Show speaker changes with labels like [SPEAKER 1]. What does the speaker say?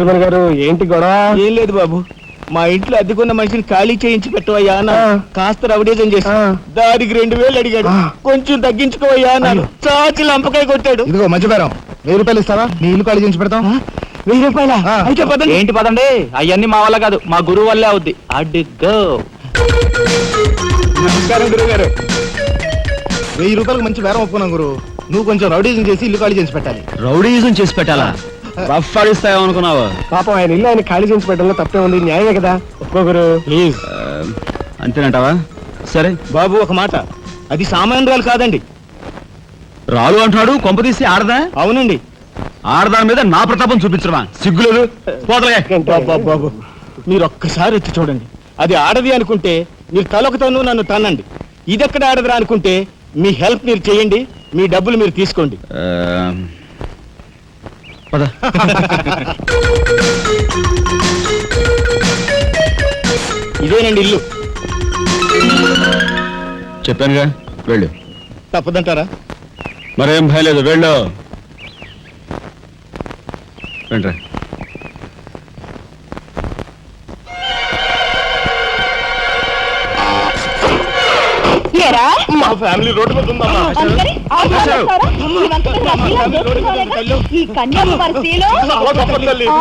[SPEAKER 1] గారు ఏంటి గొడవ?
[SPEAKER 2] ఏం లేదు బాబు. మా ఇంట్లో అద్దెకున్న మనిషిని ఖాళీ చేయించి పెట్టవయ్యా అన్న. కాస్త రవిడేజం చేసి. దానికి రెండు వేలు అడిగాడు. కొంచెం తగ్గించుకోవయ్యా అన్నాను చాచి లంపకాయ కొట్టాడు.
[SPEAKER 1] ఇదిగో మధ్య బేరం వెయ్యి రూపాయలు ఇస్తావా? నీ ఇల్లు ఖాళీ చేసి పెడతాం.
[SPEAKER 2] వెయ్యి రూపాయల. అయితే పదండి.
[SPEAKER 3] ఏంటి పదండి? అవన్నీ మా వల్ల కాదు. మా గురువు వల్లే అవుద్ది. అడ్డుగో
[SPEAKER 2] నమస్కారం గురువు గారు.
[SPEAKER 1] వెయ్యి రూపాయలకు మంచి బేరం ఒప్పుకున్నాం గురు నువ్వు కొంచెం రౌడీజం చేసి ఇల్లు ఖాళీ చేసి పెట్టాలి.
[SPEAKER 3] రౌడీజం చేసి పెట్టాలా? రఫ్ ఆడిస్తాయో అనుకున్నావా?
[SPEAKER 1] పాపం ఆయన ఇల్లు ఆయన ఖాళీ చేసి పెట్టడంలో తప్పే ఉంది. న్యాయమే కదా? ఒప్పుకోగురు
[SPEAKER 2] ప్లీజ్.
[SPEAKER 3] అంతేనంటావా? సరే.
[SPEAKER 2] బాబు ఒక మాట. అది సామాన్యురాలు కాదండి.
[SPEAKER 3] రాలు అంటున్నాడు కొంపదీసి ఆడదా?
[SPEAKER 2] అవునండి.
[SPEAKER 3] ఆడదాని మీద నా ప్రతాపం చూపించడమా? సిగ్గులేదు పోతలే.
[SPEAKER 2] బాబు బాబు, మీరు ఒక్కసారి వచ్చి చూడండి. అది ఆడది అనుకుంటే మీరు తలొకతోనూ నన్ను తన్నండి. ఇది ఎక్కడ ఆడదురా అనుకుంటే మీ హెల్ప్ మీరు చేయండి మీ డబ్బులు మీరు తీసుకోండి.
[SPEAKER 3] పద.
[SPEAKER 2] ఇదేనండి ఇల్లు.
[SPEAKER 3] చెప్పానుగా వెళ్ళు.
[SPEAKER 2] తప్పదంటారా?
[SPEAKER 3] మరేం భయం లేదు వెళ్ళు. వెంట్రా.
[SPEAKER 4] ఏరా?
[SPEAKER 2] మా ఫ్యామిలీ రోడ్డు మీద ఉందమ్మా
[SPEAKER 4] అందుకని ఆవులు వస్తారా? ఇవంతా రద్దీలా దోచుకోలేక ఈ కన్యాకుమారి
[SPEAKER 2] తల్లి.
[SPEAKER 4] ఆ.